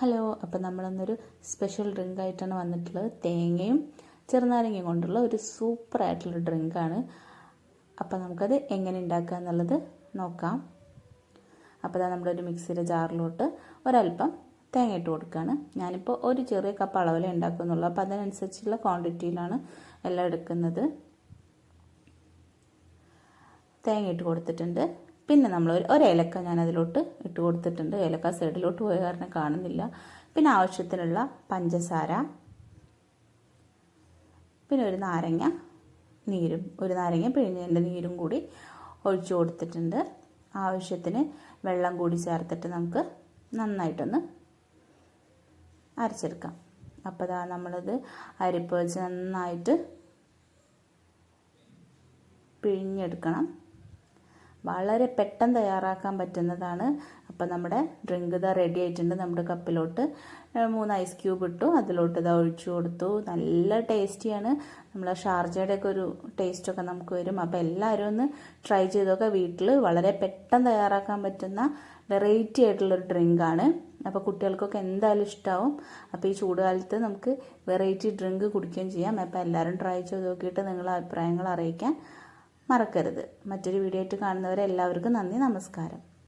Hello അപ്പോൾ നമ്മളന്നൊരു special drink ആയിട്ടാണ് വന്നിട്ടുള്ളത്. തേങ്ങയും ചെറുനാരങ്ങയും കൊണ്ടുള്ള ഒരു സൂപ്പർ ആയിട്ടുള്ള ഡ്രിങ്കാണ് അപ്പോൾ നമുക്കത് എങ്ങനെ ഉണ്ടാക്കുക എന്നുള്ളത് നോക്കാം. അപ്പോൾ അതാ ഒരു മിക്സിയുടെ ജാറിലോട്ട് ഒരല്പം തേങ്ങ ഇട്ട് കൊടുക്കുകയാണ് ഞാനിപ്പോൾ ഒരു ചെറിയ കപ്പ് അളവിലേ ഉണ്ടാക്കുന്നുള്ളൂ അപ്പോൾ അതിനനുസരിച്ചുള്ള ക്വാണ്ടിറ്റിയിലാണ് എല്ലാം എടുക്കുന്നത്. തേങ്ങ ഇട്ട് കൊടുത്തിട്ടുണ്ട്. പിന്നെ നമ്മൾ ഒരു ഏലക്ക ഞാൻ അതിലോട്ട് ഇട്ട് കൊടുത്തിട്ടുണ്ട്. ഏലക്ക സൈഡിലോട്ട് പോയ കാരണം കാണുന്നില്ല. പിന്നെ ആവശ്യത്തിനുള്ള പഞ്ചസാര. പിന്നെ ഒരു നാരങ്ങ നീരും ഒരു നാരങ്ങ പിഴിഞ്ഞതിന്റെ നീരും കൂടി ഒഴിച്ചു കൊടുത്തിട്ടുണ്ട്. ആവശ്യത്തിന് വെള്ളം കൂടി ചേർത്തിട്ട് നമുക്ക് നന്നായിട്ടൊന്ന് അരച്ചെടുക്കാം. അപ്പോൾ ഇതാ നമ്മളത് അരിപ്പ് വെച്ച് നന്നായിട്ട് പിഴിഞ്ഞെടുക്കണം. വളരെ പെട്ടെന്ന് തയ്യാറാക്കാൻ പറ്റുന്നതാണ്. അപ്പോൾ നമ്മുടെ ഡ്രിങ്ക് ഇതാ റെഡി ആയിട്ടുണ്ട്. നമ്മുടെ കപ്പിലോട്ട്. മൂന്ന് ഐസ് ക്യൂബ് ഇട്ടു. അതിലോട്ട് ഇതാ ഒഴിച്ചു കൊടുത്തു. നല്ല ടേസ്റ്റിയാണ്. നമ്മളെ ഷാർജയുടെയൊക്കെ ഒരു ടേസ്റ്റൊക്കെ നമുക്ക് വരും. അപ്പോൾ എല്ലാവരും ഒന്ന് ട്രൈ ചെയ്തൊക്കെ വീട്ടിൽ വളരെ പെട്ടെന്ന് തയ്യാറാക്കാൻ പറ്റുന്ന വെറൈറ്റി ആയിട്ടുള്ളൊരു ഡ്രിങ്കാണ് അപ്പോൾ കുട്ടികൾക്കൊക്കെ എന്തായാലും ഇഷ്ടമാവും അപ്പോൾ ഈ ചൂടുകാലത്ത് നമുക്ക് വെറൈറ്റി ഡ്രിങ്ക് കുടിക്കുകയും ചെയ്യാം. അപ്പോൾ എല്ലാവരും ട്രൈ ചെയ്ത് നോക്കിയിട്ട് നിങ്ങളുടെ അഭിപ്രായങ്ങൾ അറിയിക്കാൻ മറക്കരുത്. മറ്റൊരു വീഡിയോ ആയിട്ട് കാണുന്നവരെ എല്ലാവർക്കും നന്ദി നമസ്കാരം.